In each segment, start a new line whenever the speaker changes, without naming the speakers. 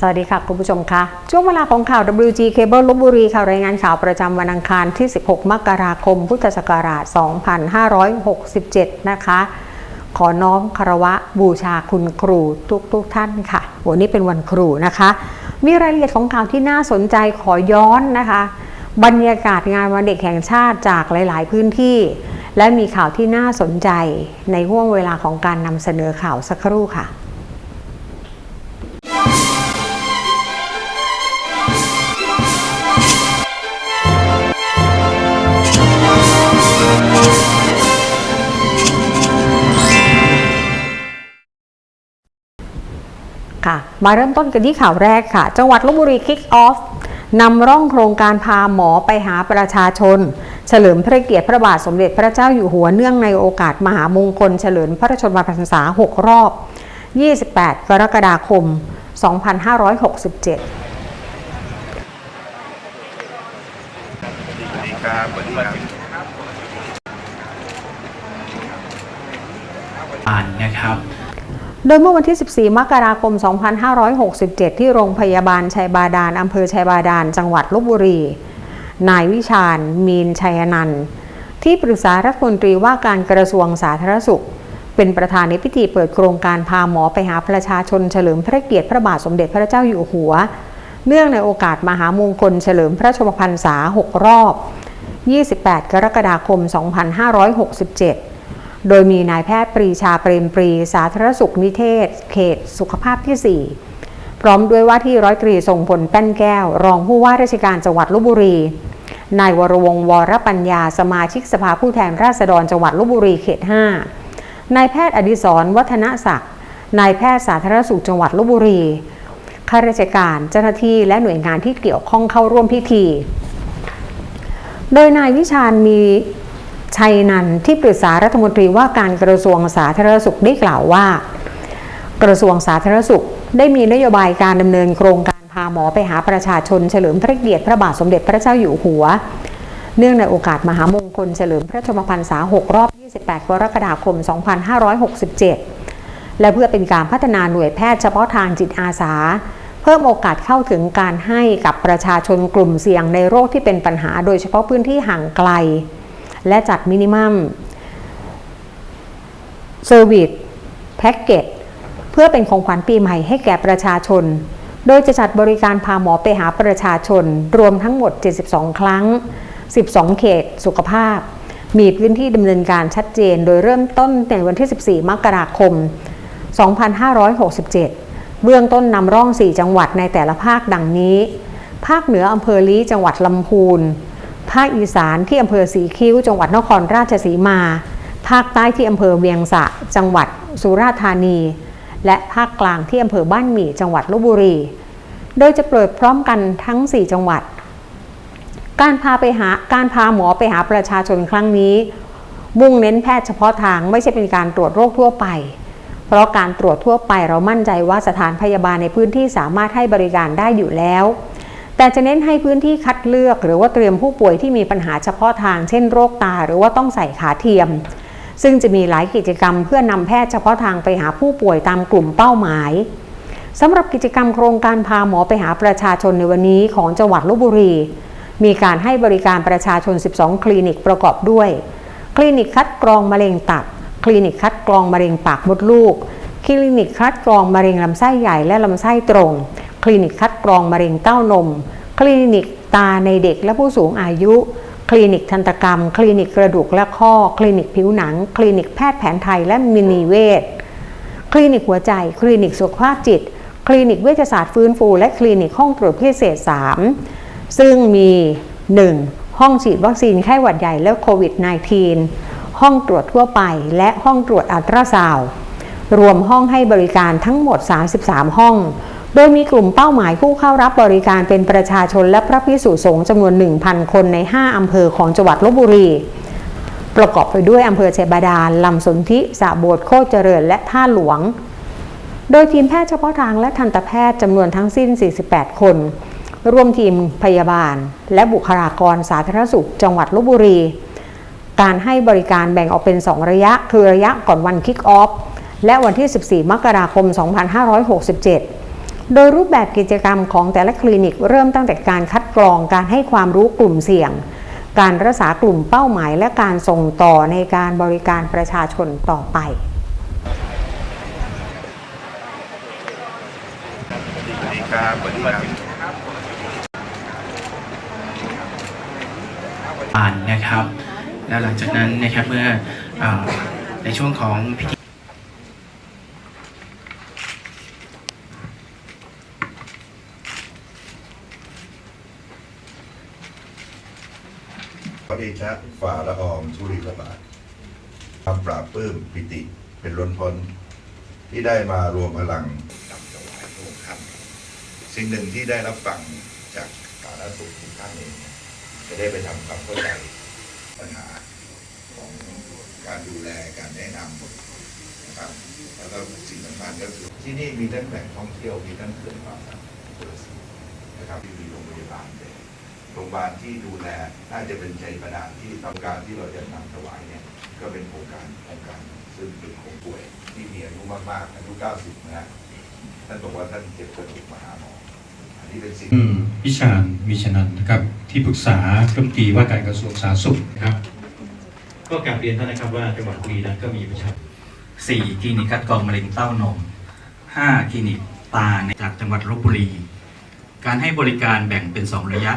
สวัสดีค่ะ คุณผู้ชมคะช่วงเวลาของข่าว WG Cable ลบบุรีค่ะรายงานข่าวประจำวันอังคารที่ 16 มกราคม พุทธศักราช 2567 นะคะ ขอน้อมคารวะบูชาคุณครูทุกๆทท่านค่ะวันนี้เป็นวันครูนะคะ มีรายละเอียดของข่าวที่น่าสนใจขอย้อนนะคะ บรรยากาศงานวันเด็กแห่งชาติจากหลาย ๆ พื้นที่ และมีข่าวที่น่าสนใจในห่วงเวลาของการนำเสนอข่าวสักครู่ค่ะ ค่ะ มาเริ่มต้นกันที่ข่าวแรกค่ะ จังหวัดลบบุรีคิกออฟนำร่องโครงการพาหมอไปหาประชาชน เฉลิมพระเกียรติพระบาทสมเด็จพระเจ้าอยู่หัวเนื่องในโอกาสมหามงคล เฉลิมพระชนมพรรษา 6 รอบ 28 กรกฎาคม 2567
ครับสวัสดีครับ
อ่านนะครับ
โดยเมื่อวันที่ 14 มกราคม 2567 ที่โรงพยาบาลชัยบาดาลอำเภอชัยบาดาล จังหวัดลบบุรี นายวิชาญ มีนชัยนันท์ที่ปรึกษารัฐมนตรีว่าการกระทรวงสาธารณสุข เป็นประธานในพิธีเปิดโครงการพาหมอไปหาประชาชนเฉลิมพระเกียรติพระบาทสมเด็จพระเจ้าอยู่หัว เนื่องในโอกาสมหามงคลเฉลิมพระชนมพรรษา 6 รอบ 28 กรกฎาคม 2567 โดยมีนายแพทย์ปรีชาเปรมปรี สาธารณสุขนิเทศ เขตสุขภาพที่ 4 พร้อมด้วยว่าที่ร้อยตรีทรงพลแป้นแก้ว รองผู้ว่าราชการจังหวัดลบบุรี นายวรวงวรปัญญา สมาชิกสภาผู้แทนราษฎรจังหวัดลบบุรีเขต 5 นายแพทย์อดิศรวัฒนศักดิ์ นายแพทย์สาธารณสุขจังหวัดลบบุรี ข้าราชการเจ้าหน้าที่และหน่วยงานที่เกี่ยวข้องเข้าร่วมพิธี โดยนายวิชาญมี ชัยนันท์ที่ปรึกษารัฐมนตรีว่าการกระทรวงสาธารณสุขได้กล่าวว่า กระทรวงสาธารณสุขได้มีนโยบายการดำเนินโครงการพาหมอไปหาประชาชนเฉลิมพระเกียรติพระบาทสมเด็จพระเจ้าอยู่หัว เนื่องในโอกาสมหามงคลเฉลิมพระชนมพรรษา 6 รอบ 28 กรกฎาคม 2567 และเพื่อเป็นการพัฒนาหน่วยแพทย์เฉพาะทางจิตอาสา เพิ่มโอกาสเข้าถึงการให้กับประชาชนกลุ่มเสี่ยงในโรคที่เป็นปัญหาโดยเฉพาะพื้นที่ห่างไกล และจัดมินิมัมเซอร์วิสแพ็กเกจเพื่อเป็นของขวัญปีใหม่ให้แก่ประชาชน โดยจะจัดบริการพาหมอไปหาประชาชน รวมทั้งหมด 72 ครั้ง 12 เขตสุขภาพ มีพื้นที่ดำเนินการชัดเจน โดยเริ่มต้นในวันที่ 14 มกราคม 2567 เบื้องต้นนำร่อง 4 จังหวัดในแต่ละภาคดังนี้ ภาคเหนืออำเภอลี้จังหวัดลำพูน ภาคอีสานที่อำเภอสีคิ้ว จังหวัดนครราชสีมา ภาคใต้ที่อำเภอเวียงสะ จังหวัดสุราษฎร์ธานี และภาคกลางที่อำเภอบ้านหมี่จังหวัดลบบุรี โดยจะเปิดพร้อมกันทั้ง 4 จังหวัด การพาไปหาการพาหมอไปหาประชาชนครั้งนี้ มุ่งเน้นแพทย์เฉพาะทางไม่ใช่เป็นการตรวจโรคทั่วไป เพราะการตรวจทั่วไปเรามั่นใจว่าสถานพยาบาลในพื้นที่สามารถให้บริการได้อยู่แล้ว แต่จะเน้นให้พื้นที่คัดเลือก หรือว่าเตรียมผู้ป่วยที่มีปัญหาเฉพาะทาง เช่นโรคตา หรือว่าต้องใส่ขาเทียม ซึ่งจะมีหลายกิจกรรมเพื่อนำแพทย์เฉพาะทางไปหาผู้ป่วยตามกลุ่มเป้าหมายสำหรับกิจกรรมโครงการพาหมอไปหาประชาชนในวันนี้ของจังหวัดลบบุรี มีการให้บริการประชาชน 12 คลินิกประกอบด้วย คลินิกคัดกรองมะเร็งตับ คลินิกคัดกรองมะเร็งปากมดลูก คลินิกคัดกรองมะเร็งลำไส้ใหญ่และลำไส้ตรง ลินิกคัดกรองมะเร็งเต้านม คลินิกตาในเด็กและผู้สูงอายุ คลินิกทันตกรรม คลินิกกระดูกและข้อ คลินิกผิวหนัง คลินิกแพทย์แผนไทยและมินิเวชคลินิกหัวใจ คลินิกสุขภาพจิต คลินิกเวชศาสตร์ฟื้นฟู และคลินิกห้องตรวจพิเศษ 3 ซึ่งมี 1. ห้องฉีดวัคซีนไข้หวัดใหญ่และโควิด -19 ห้องตรวจทั่วไป และห้องตรวจอัลตราซาวรวมห้องให้บริการทั้งหมด 33 ห้อง โดยมีกลุ่มเป้าหมายผู้เข้ารับบริการเป็นประชาชนและพระพิสุสงฆ์จำนวน 1,000 คนใน 5 อำเภอของจังหวัดลบบุรี ประกอบไปด้วยอำเภอเชบาดาลลำสนธิสระโบดโคเจริญ และท่าหลวง โดยทีมแพทย์เฉพาะทางและทันตแพทย์จำนวนทั้งสิ้น 48 คนร่วมทีมพยาบาล และบุคลากรสาธารณสุข จังหวัดลบบุรี การให้บริการแบ่งออกเป็น 2 ระยะ คือระยะก่อนวันคิกออฟ และวันที่ 14 มกราคม 2567 โดยรูปแบบกิจกรรมของแต่ละคลินิกเริ่มตั้งแต่การคัดกรองการให้ความรู้กลุ่มเสี่ยง การรักษากลุ่มเป้าหมาย และการส่งต่อในการบริการประชาชนต่อไป
สวัสดีครับสวัสดีครับ
อ่านนะครับ แล้วหลังจากนั้นนะครับเมื่อเออในช่วงของพิธี
พระเด ชะฝ่าละอองธุริกบาทความปราบปลื้มปิติเป็นล้นพ้น ที่ได้มารวมพลังนำถวายพระองค์ท่านสิ่งหนึ่งที่ได้รับฟังจากสาธารณสุขทุกท่านเองจะได้ไปทำความเข้าใจปัญหาของการดูแลการแนะนำนะครับแล้วก็สิ่งสำคัญก็คือที่นี่มีทั้งแหล่งท่องเที่ยวมีทั้งเขื่อนความสามารถนะครับที่มีโรงพยาบาลเลย โรงพยาบาลที่ดูแลน่าจะเป็นชัยประดานที่ทำการที่เราจะนำถวายเนี่ยก็เป็นโครงการโครงการซึ่งเป็นของป่วยที่มีอายุมากๆอายุ 90 นะฮะท่านบอกว่าท่านเจ็บกระดูกมาหาหมออันนี้เป็นสิ่ง
อืมวิชาญมีชนันท์นะครับที่ปรึกษารัฐมนตรีว่าการกระทรวงสาธารณสุขนะครับ
ก็กลับเรียนท่านนะครับว่าจังหวัดบุรีรัมย์ก็มีประชา
4คลินิกคัดกรองมะเร็งเต้านม5คลินิกตาในจากจังหวัดลบบุรี การให้บริการแบ่งเป็น2ระยะ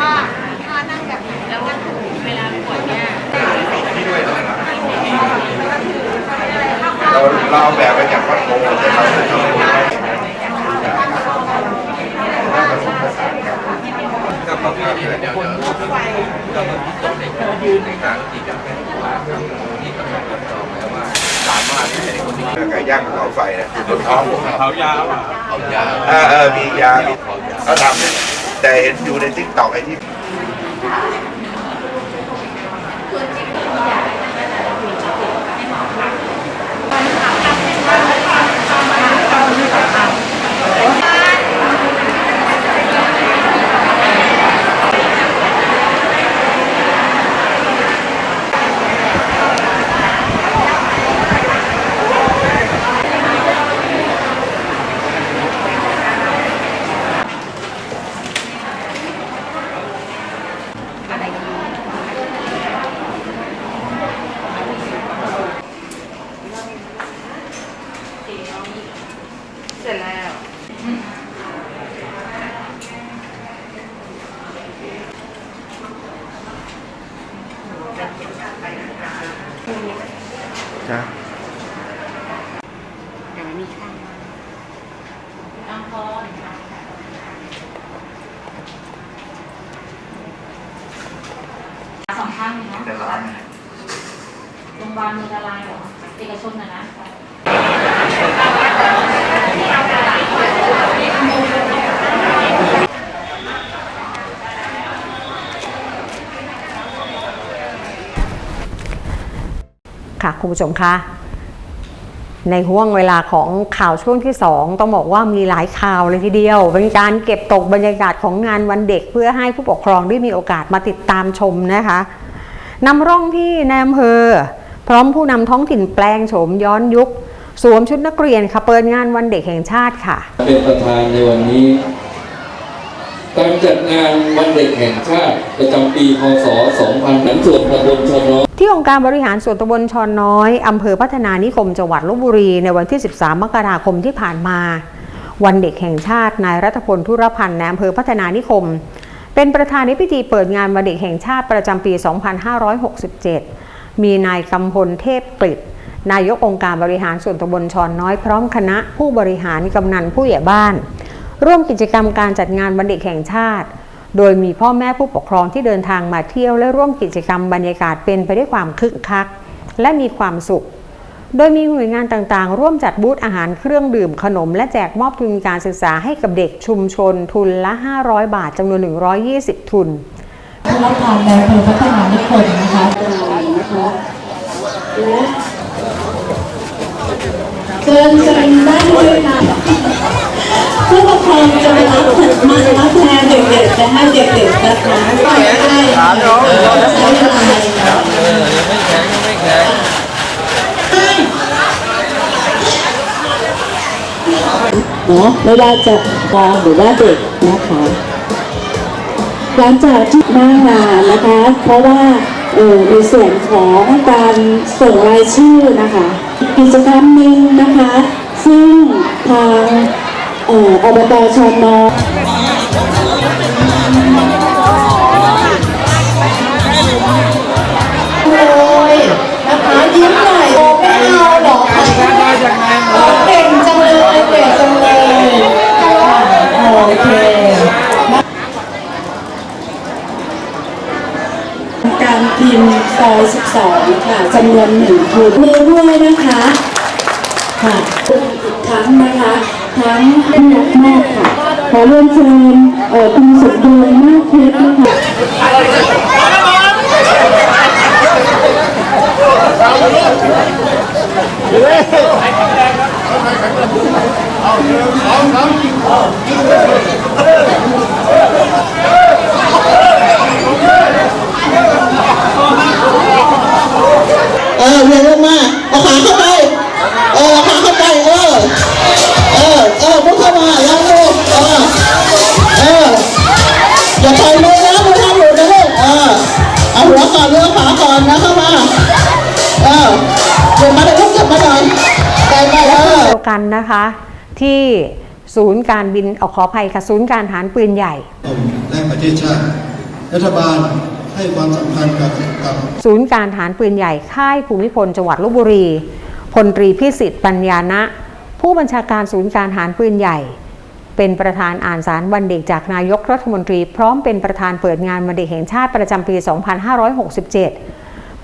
ว่าถ้านั่งแบบนี้แล้วมันเวลาปวดเนี่ย
เราเราเอาแบบมาจากวัดโพธิ์แต่เราจะทำก็ประกาศ เลยเดี๋ยวคนไฟก็ต้องในการยืนในการที่จะเป็นคลับที่กำลังตอบแล้วว่าสามารถที่จะคนที่ไก่ย่างเขาไฟนะบนท้องผม
เขายาว
เขายาเออเออมียาเขาทำแต่เห็นอยู่ในติ๊กต็อกไอ้ที่
เสร็จแล้ว
จ้า
เดี๋ยวมีข้าง
อังพรสองข้างเลยเนาะ
แต่ร้าน
โรงพยาบาลมีอะไรเหรอ เอกชนนะนะ
ค่ะคุณผู้ชมคะในห่วงเวลาของข่าวช่วงที่ 2 ต้องบอกว่ามีหลายข่าวเลยทีเดียว เป็นการเก็บตกบรรยากาศของงานวันเด็กเพื่อให้ผู้ปกครองได้มีโอกาสมาติดตามชมนะคะนำร่องที่ในอำเภอ พร้อมผู้นำท้องถิ่นแปลงโฉมย้อนยุค สวมชุดนักเรียนค่ะเปิดงานวันเด็กแห่งชาติค่ะ
เป็นประธานในวันนี้การจัดงานวันเด็กแห่งชาติประจำปี พศ 2000นั้นส่วนตำบลชนน้อย
ที่องค์การบริหารส่วนตำบลชอนน้อยอำเภอพัฒนานิคมจังหวัดลบบุรีในวันที่ 13 มกราคมที่ผ่านมา วันเด็กแห่งชาตินายรัฐพลธุรพันธ์ในอำเภอพัฒนานิคม เป็นประธานในพิธีเปิดงานวันเด็กแห่งชาติประจำปี 2567 มีนายกำพลเทพกฤษนายกองค์การบริหารส่วนตำบลชอนน้อยพร้อมคณะผู้บริหารกำนันผู้ใหญ่บ้าน ร่วมกิจกรรมการจัดงานวันเด็กแห่งชาติ โดยมีพ่อแม่ผู้ปกครองที่เดินทางมาเที่ยวและร่วมกิจกรรมบรรยากาศเป็นไปด้วยความคึกคัก และมีความสุข โดยมีหน่วยงานต่างๆ ร่วมจัดบูธอาหารเครื่องดื่มขนม และแจกมอบทุนการศึกษาให้กับเด็กชุมชนทุนละ 500 บาทจำนวน 120 ทุน
ผู้รับทานในอำเภอพัฒนานิคมนะคะนะคะเชิญเชิญได้เลยค่ะผู้ปกครองจะมารับมารับแทนเด็กๆจะให้เด็กๆนะคะก็ได้ใช้เวลาเนาะไม่ว่าจะกลางหรือว่าเด็กนะคะ หลังจากที่หน้างานนะคะ เพราะว่าในส่วนของการส่งรายชื่อนะคะ กิจกรรมหนึ่งนะคะ ซึ่งทางอบตชนโอ้ยนะคะยิ้มหน่อยโอ้ไม่เอาหรอกค่ะเก่งจังเลยเก่งจังเลยค่ะโอเค การ พิมพ์ซอ12 ค่ะจำนวนหนึ่งทุนมือด้วยนะคะค่ะทั้งนะคะทั้งผู้รับมอบค่ะขอเรียนเชิญคุณสุดดวงมากเพชรนะคะ
การบินเอา
ขออภัยค่ะศูนย์การฐานปืนใหญ่
และประเทศชาติรัฐบาลให้ความสำคัญกับกับ
ศูนย์การฐานปืนใหญ่ค่ายภูมิพลจังหวัดลบบุรีพลตรีพิสิทธิ์ปัญญานะ ผู้บัญชาการศูนย์การฐานปืนใหญ่ เป็นประธานอ่านสารวันเด็กจากนายกรัฐมนตรี พร้อมเป็นประธานเปิดงานวันเด็กแห่งชาติประจำปี 2567เ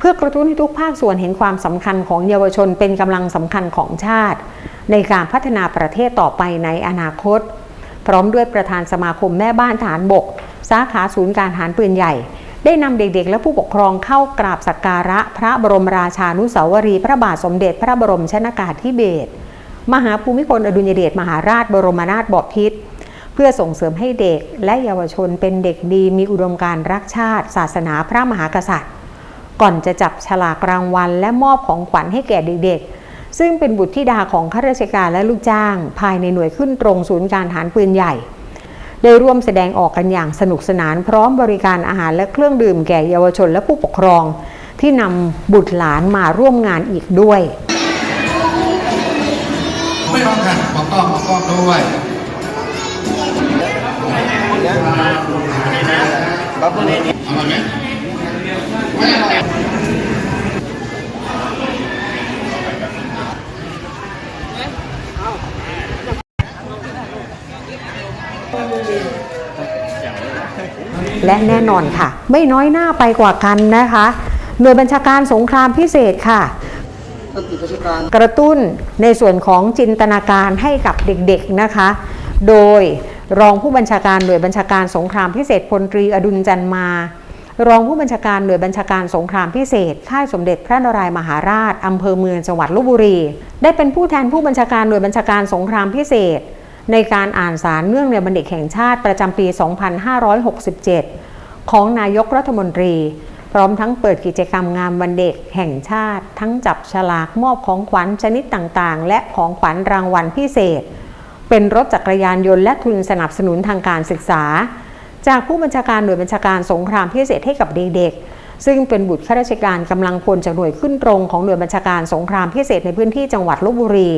พื่อกระตุ้นให้ทุกภาคส่วนเห็นความสำคัญของเยาวชนเป็นกำลังสำคัญของชาติ ในการพัฒนาประเทศต่อไปในอนาคต พร้อมด้วยประธานสมาคมแม่บ้านฐานบก สาขาศูนย์การฐานปืนใหญ่ ได้นำเด็กๆ และผู้ปกครองเข้ากราบสักการะ พระบรมราชานุสาวรีพระบาทสมเด็จพระบรมชนากาธิเบศรมหาภูมิพลอดุลยเดชมหาราชบรมนาถบพิตรเพื่อส่งเสริมให้เด็กและเยาวชนเป็นเด็กดีมีอุดมการณ์รักชาติ ศาสนาพระมหากษัตริย์ ก่อนจะจับฉลากรางวัล และมอบของขวัญให้แก่เด็กๆ ซึ่งเป็นบุตรธิดาของข้าราชการและลูกจ้าง ภายในหน่วยขึ้นตรงศูนย์การฐานปืนใหญ่ได้ร่วมแสดงออกกันอย่างสนุกสนานพร้อมบริการอาหารและเครื่องดื่มแก่เยาวชนและผู้ปกครอง ที่นำบุตรหลานมาร่วมงานอีกด้วย
ไม่ต้องกันบอกกล้องบอกกล้องด้วยเอามาไหมไม่เอา
และแน่นอนค่ะ ไม่น้อยหน้าไปกว่ากันนะคะ หน่วยบัญชาการสงครามพิเศษค่ะ กระตุ้นในส่วนของจินตนาการให้กับเด็กๆนะคะ โดยรองผู้บัญชาการหน่วยบัญชาการสงครามพิเศษพลตรีอดุลจันมา รองผู้บัญชาการหน่วยบัญชาการสงครามพิเศษ ค่ายสมเด็จพระนารายมหาราชอำเภอเมืองจังหวัดลบบุรี ได้เป็นผู้แทนผู้บัญชาการหน่วยบัญชาการสงครามพิเศษ ในการอ่านสารเนื่องในวันเด็กแห่งชาติประจำปี 2567 ของนายกรัฐมนตรี พร้อมทั้งเปิดกิจกรรมงานวันเด็กแห่งชาติ ทั้งจับฉลากมอบของขวัญชนิดต่างๆ และของขวัญรางวัลพิเศษ เป็นรถจักรยานยนต์และทุนสนับสนุนทางการศึกษา จากผู้บัญชาการหน่วยบัญชาการสงครามพิเศษให้กับเด็กๆ ซึ่งเป็นบุตรข้าราชการกำลังพลจากหน่วยขึ้นตรงของหน่วยบัญชาการสงครามพิเศษในพื้นที่จังหวัดลบบุรี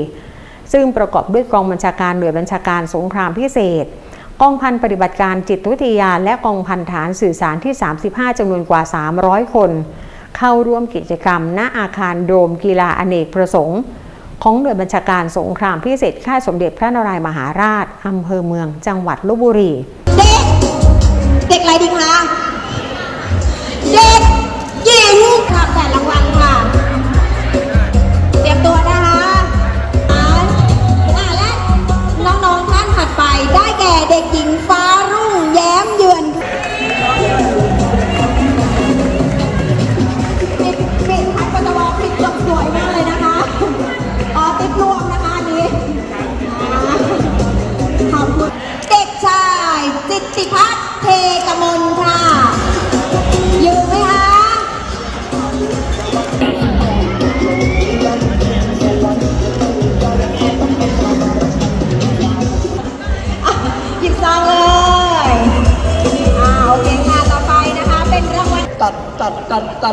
ซึ่งประกอบด้วยกองบัญชาการหน่วยบัญชาการสงครามพิเศษ กองพันปฏิบัติการจิตวิทยา และกองพันฐานสื่อสารที่ 35จำนวนกว่า 300 คน เข้าร่วมกิจกรรม ณอาคารโดมกีฬาอเนกประสงค์ ของหน่วยบัญชาการสงครามพิเศษ ค่ายสมเด็จพระนารายมหาราชอำเภอเมืองจังหวัดลบบุรี
เด็ก เด็กอะไรดีคะ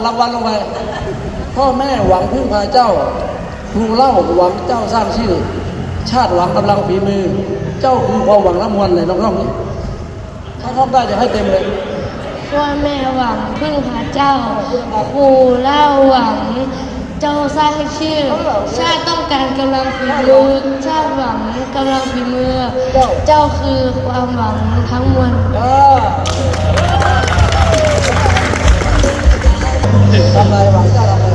รางวัล
ลงไป
พ่อแม่หวังพึ่งพาเจ้าครูเล่าหวังเจ้าสร้างชื่อ ชาติหวังกำลังฝีมือ เจ้าคือความหวังละมวลเลยน้องๆนี่ถ้าท่องได้จะให้เต็มเลย
ว่าแม่หวังพึ่งพาเจ้าครูเล่าหวังเจ้าสร้างชื่อ ชาติต้องการกำลังฝีมือชาติหวังกำลังฝีมือ เจ้าคือความหวังทั้งมวล
ทำอะไรหวังเจ้าอะไร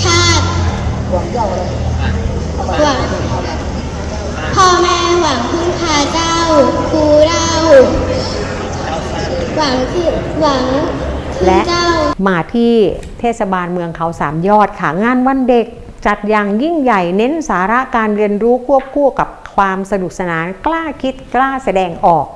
ชาติ
หวังเจ้าอะไร
หวังพ่อแม่หวังพึ่งพาเจ้าครูเล่าหวังที่หวังพึ่ง
และ
เจ้า
มาที่เทศบาลเมืองเขาสามยอดค่ะงานวันเด็กจัดอย่างยิ่งใหญ่เน้นสาระการเรียนรู้ควบคู่กับความสนุกสนานกล้าคิดกล้าแสดงออก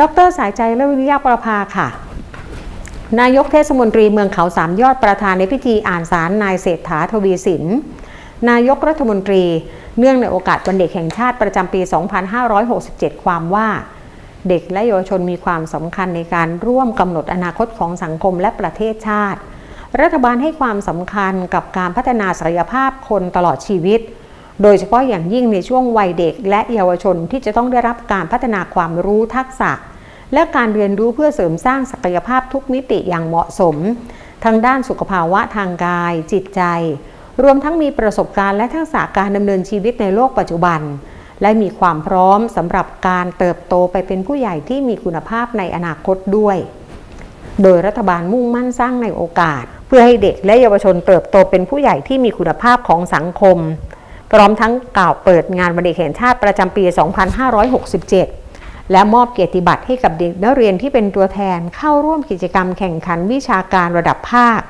ดรสายใจเลิศวิริยะประภาค่ะ นายกเทศมนตรีเมืองเขาสามยอดประธานในพิธีอ่านสารนายเศรษฐาทวีสิน นายกรัฐมนตรี เนื่องในโอกาสวันเด็กแห่งชาติประจำปี 2567 ความว่า เด็กและเยาวชนมีความสำคัญในการร่วมกำหนดอนาคตของสังคมและประเทศชาติ รัฐบาลให้ความสำคัญกับการพัฒนาศักยภาพคนตลอดชีวิต โดยเฉพาะอย่างยิ่งในช่วงวัยเด็กและเยาวชนที่จะต้องได้รับการพัฒนาความรู้ทักษะ และการเรียนรู้เพื่อเสริมสร้างศักยภาพทุกมิติอย่างเหมาะสมทั้งด้านสุขภาวะทางกาย จิตใจ รวมทั้งมีประสบการณ์และทักษะการดำเนินชีวิตในโลกปัจจุบัน และมีความพร้อมสำหรับการเติบโตไปเป็นผู้ใหญ่ที่มีคุณภาพในอนาคตด้วย โดยรัฐบาลมุ่งมั่นสร้างในโอกาส เพื่อให้เด็กและเยาวชนเติบโตเป็นผู้ใหญ่ที่มีคุณภาพของสังคม พร้อมทั้งกล่าวเปิดงานวันเด็กแห่งชาติประจำปี 2567 และมอบเกียรติบัตรให้กับเด็กนักเรียนที่เป็นตัวแทนเข้าร่วมกิจกรรมแข่งขันวิชาการระดับภาค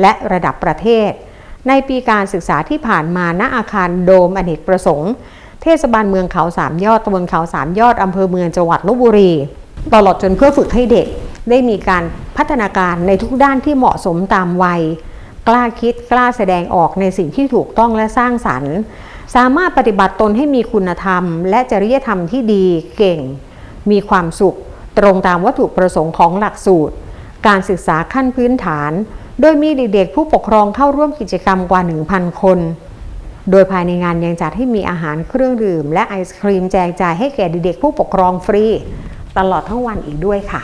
และระดับประเทศ ในปีการศึกษาที่ผ่านมาณอาคารโดมอเนกประสงค์ เทศบาลเมืองเขาสามยอดตำบลเขาสามยอดอำเภอเมืองจังหวัดลบบุรี ตลอดจนเพื่อฝึกให้เด็กได้มีการพัฒนาการในทุกด้านที่เหมาะสมตามวัย กล้าคิดกล้าแสดงออกในสิ่งที่ถูกต้องและสร้างสรรค์ สามารถปฏิบัติตนให้มีคุณธรรม และจริยธรรมที่ดีเก่ง มีความสุข ตรงตามวัตถุประสงค์ของหลักสูตร การศึกษาขั้นพื้นฐาน โดยมีเด็กๆผู้ปกครองเข้าร่วมกิจกรรมกว่า 1,000 คน โดยภายในงานยังจัดให้มีอาหารเครื่องดื่ม และไอศครีมแจกจ่ายให้แก่เด็กๆผู้ปกครองฟรี ตลอดทั้งวันอีกด้วยค่ะ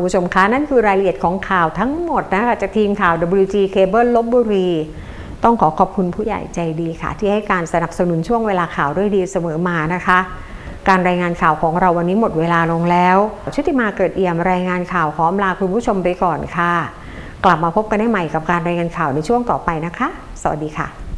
คุ
ณผู้ชมคะนั่นคือรายละเอียดของข่าวทั้งหมดนะคะจากทีมข่าว WG Cable ลบบุรี ต้องขอขอบคุณผู้ใหญ่ใจดีค่ะ ที่ให้การสนับสนุนช่วงเวลาข่าวด้วยดีเสมอมานะคะ การรายงานข่าวของเราวันนี้หมดเวลาลงแล้ว ชุติมาเกิดเอี่ยมรายงานข่าวขอลาคุณผู้ชมไปก่อนค่ะ กลับมาพบกันได้ใหม่กับการรายงานข่าวในช่วงต่อไปนะคะ สวัสดีค่ะ